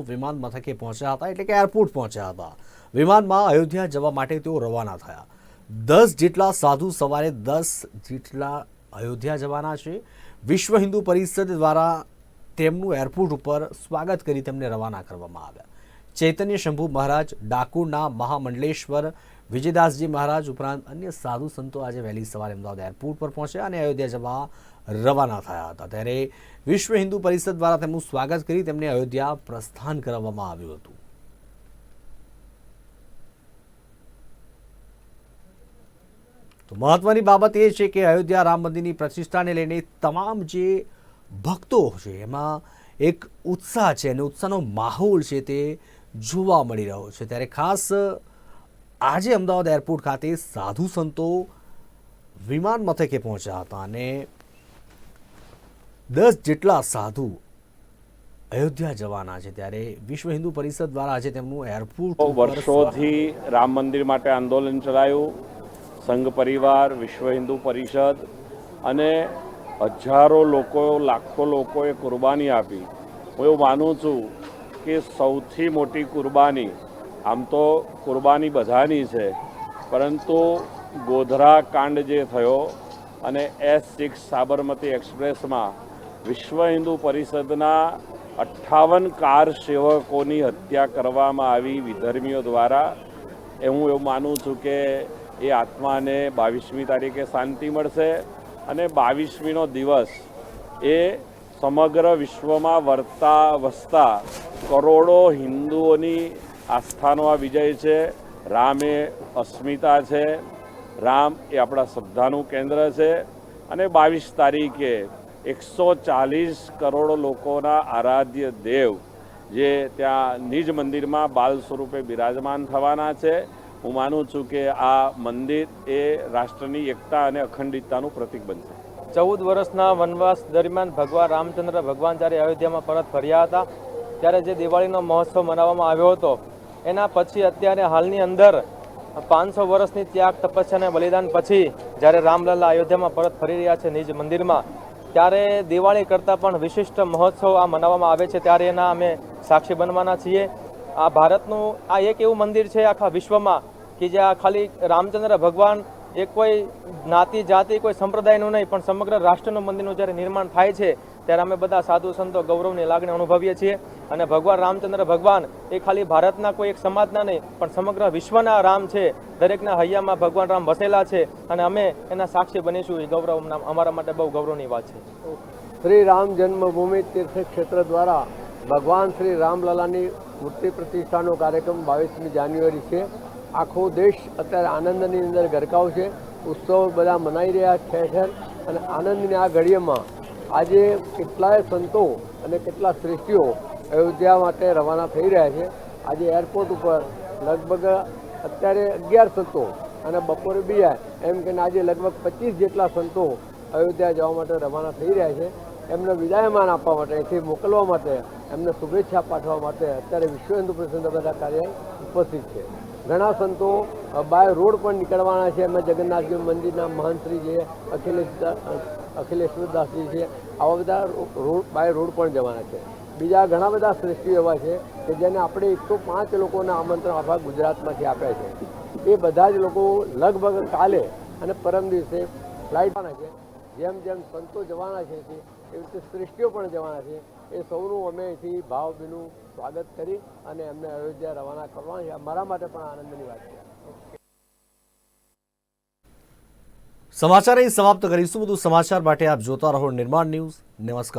વિમાન મથકે પહોંચ્યા હતા એટલે કે એરપોર્ટ પહોંચ્યા હતા. વિમાનમાં અયોધ્યા જવા માટે તેઓ રવાના થયા. દસ જેટલા સાધુ સવારે દસ જેટલા અયોધ્યા જવાના છે. વિશ્વ હિન્દુ પરિષદ દ્વારા તેમનું એરપોર્ટ ઉપર સ્વાગત કરી તેમને રવાના કરવામાં આવ્યા. ચૈતન્ય શંભુ મહારાજ ડાકોરના મહામંડલેશ્વર વિજયદાસજી મહારાજ ઉપરાંત અન્ય સાધુ સંતો આજે વહેલી સવારે અમદાવાદ એરપોર્ટ પર પહોંચ્યા અને અયોધ્યા જવા રવાના થયા હતા. ત્યારે વિશ્વ હિન્દુ પરિષદ દ્વારા તેમનું સ્વાગત કરી તેમને અયોધ્યા પ્રસ્થાન કરાવવામાં આવ્યું હતું. તો મહત્વની બાબત એ છે કે અયોધ્યા રામ મંદિરની પ્રતિષ્ઠાને લઈને તમામ જે ભક્તો છે, એમાં એક ઉત્સાહ છે અને ઉત્સાહનો માહોલ છે તે જોવા મળી રહ્યો છે. ત્યારે ખાસ આજે અમદાવાદ એરપોર્ટ ખાતે સાધુ સંતો વિમાન મથકે પહોંચ્યા હતા અને દસ જેટલા સાધુ અયોધ્યા જવાના છે. ત્યારે વિશ્વ હિન્દુ પરિષદ દ્વારા આજે તેમનું એરપોર્ટ વર્ષોથી રામ મંદિર માટે આંદોલન ચલાવ્યું સંઘ પરિવાર વિશ્વ હિન્દુ પરિષદ અને હજારો લોકો લાખો લોકોએ કુરબાની આપી. હું એવું માનું છું કે સૌથી મોટી કુરબાની આમ તો કુરબાની બધાની છે, પરંતુ ગોધરા કાંડ જે થયો અને એસ સિક્સ સાબરમતી એક્સપ્રેસમાં વિશ્વ હિન્દુ પરિષદના અઠ્ઠાવન કાર સેવકોની હત્યા કરવામાં આવી વિધર્મીઓ દ્વારા, એ હું એવું માનું છું કે એ આત્માને બાવીસમી તારીખે શાંતિ મળશે અને બાવીસમીનો દિવસ એ સમગ્ર વિશ્વમાં વર્તા વસતા કરોડો હિન્દુઓની આસ્થાનો આ વિજય છે. રામ એ અસ્મિતા છે. રામ એ આપણા શ્રદ્ધાનું કેન્દ્ર છે. અને બાવીસ તારીખે એકસો ચાલીસ કરોડ લોકોના આરાધ્ય દેવ જે ત્યાં નિજ મંદિરમાં બાલ સ્વરૂપે બિરાજમાન થવાના છે. હું માનું છું કે આ મંદિર એ રાષ્ટ્રની એકતા અને અખંડિતતાનું પ્રતીક બનશે. ચૌદ વર્ષના વનવાસ દરમિયાન ભગવાન રામચંદ્ર ભગવાન જ્યારે અયોધ્યામાં પરત ફર્યા હતા, ત્યારે જે દિવાળીનો મહોત્સવ મનાવવામાં આવ્યો હતો એના પછી અત્યારે હાલની અંદર પાંચસો વર્ષની ત્યાગ તપસ્યા અને બલિદાન પછી જ્યારે રામલલ્લા અયોધ્યામાં પરત ફરી રહ્યા છે નિજ મંદિરમાં, ત્યારે દિવાળી કરતાં પણ વિશિષ્ટ મહોત્સવ આ મનાવવામાં આવે છે. ત્યારે એના અમે સાક્ષી બનવાના છીએ. આ ભારતનું આ એક એવું મંદિર છે આખા વિશ્વમાં કે જ્યાં ખાલી રામચંદ્ર ભગવાન એ કોઈ જ્ઞાતિ, જાતિ, કોઈ સંપ્રદાયનું નહીં, પણ સમગ્ર રાષ્ટ્રનું મંદિરનું જ્યારે નિર્માણ થાય છે, ત્યારે અમે બધા સાધુ સંતો ગૌરવની લાગણી અનુભવીએ છીએ. અને ભગવાન રામચંદ્ર ભગવાન એ ખાલી ભારતના કોઈ એક સમાજના નહીં, પણ સમગ્ર વિશ્વના રામ છે. દરેકના હૈયામાં ભગવાન રામ વસેલા છે અને અમે એના સાક્ષી બનીશું. એ ગૌરવ અમારા માટે બહુ ગૌરવની વાત છે. શ્રી રામ જન્મભૂમિ તીર્થ ક્ષેત્ર દ્વારા ભગવાન શ્રી રામલલાની મૂર્તિ પ્રતિષ્ઠાનો કાર્યક્રમ બાવીસમી જાન્યુઆરી છે. આખો દેશ અત્યારે આનંદની અંદર ગરકાવ છે ઉત્સવ બધા મનાઈ રહ્યા ઠેર ઠેર. અને આનંદની આ ઘડીમાં આજે કેટલાય સંતો અને કેટલા શ્રેષ્ઠીઓ અયોધ્યા માટે રવાના થઈ રહ્યા છે. આજે એરપોર્ટ ઉપર લગભગ અત્યારે અગિયાર સંતો અને બપોરે બીજા એમ કે આજે લગભગ પચીસ જેટલા સંતો અયોધ્યા જવા માટે રવાના થઈ રહ્યા છે. એમને વિદાયમાન આપવા માટે, અહીંથી મોકલવા માટે, એમને શુભેચ્છા પાઠવવા માટે અત્યારે વિશ્વ હિન્દુ પરિષદના બધા કાર્ય ઉપસ્થિત છે. ઘણા સંતો બાય રોડ પણ નીકળવાના છે. એમાં જગન્નાથજી મંદિરના મહંતશ્રી છે અખિલેશ અખિલેશ્વરદાસજી છે. આવા બધા રોડ બાય રોડ પણ જવાના છે. બીજા ઘણા બધા શ્રેષ્ઠીઓ એવા છે કે જેને આપણે એકસો પાંચ લોકોના આમંત્રણ આખા ગુજરાતમાંથી આપ્યા છે. એ બધા જ લોકો લગભગ કાલે અને પરમ દિવસે ફ્લાઇટવાના છે. જેમ જેમ સંતો જવાના છે એવી રીતે શ્રેષ્ઠીઓ પણ જવાના છે. એ સૌનું અમે અહીંથી ભાવભીનું સ્વાગત કરી અને એમને અયોધ્યા રવાના કરવાના છે. મારા માટે પણ આનંદની વાત છે. સમાચાર અહીં સમાપ્ત કરીશું. બધું સમાચાર માટે આપ જોતા રહો નિર્માણ ન્યૂઝ. નમસ્કાર.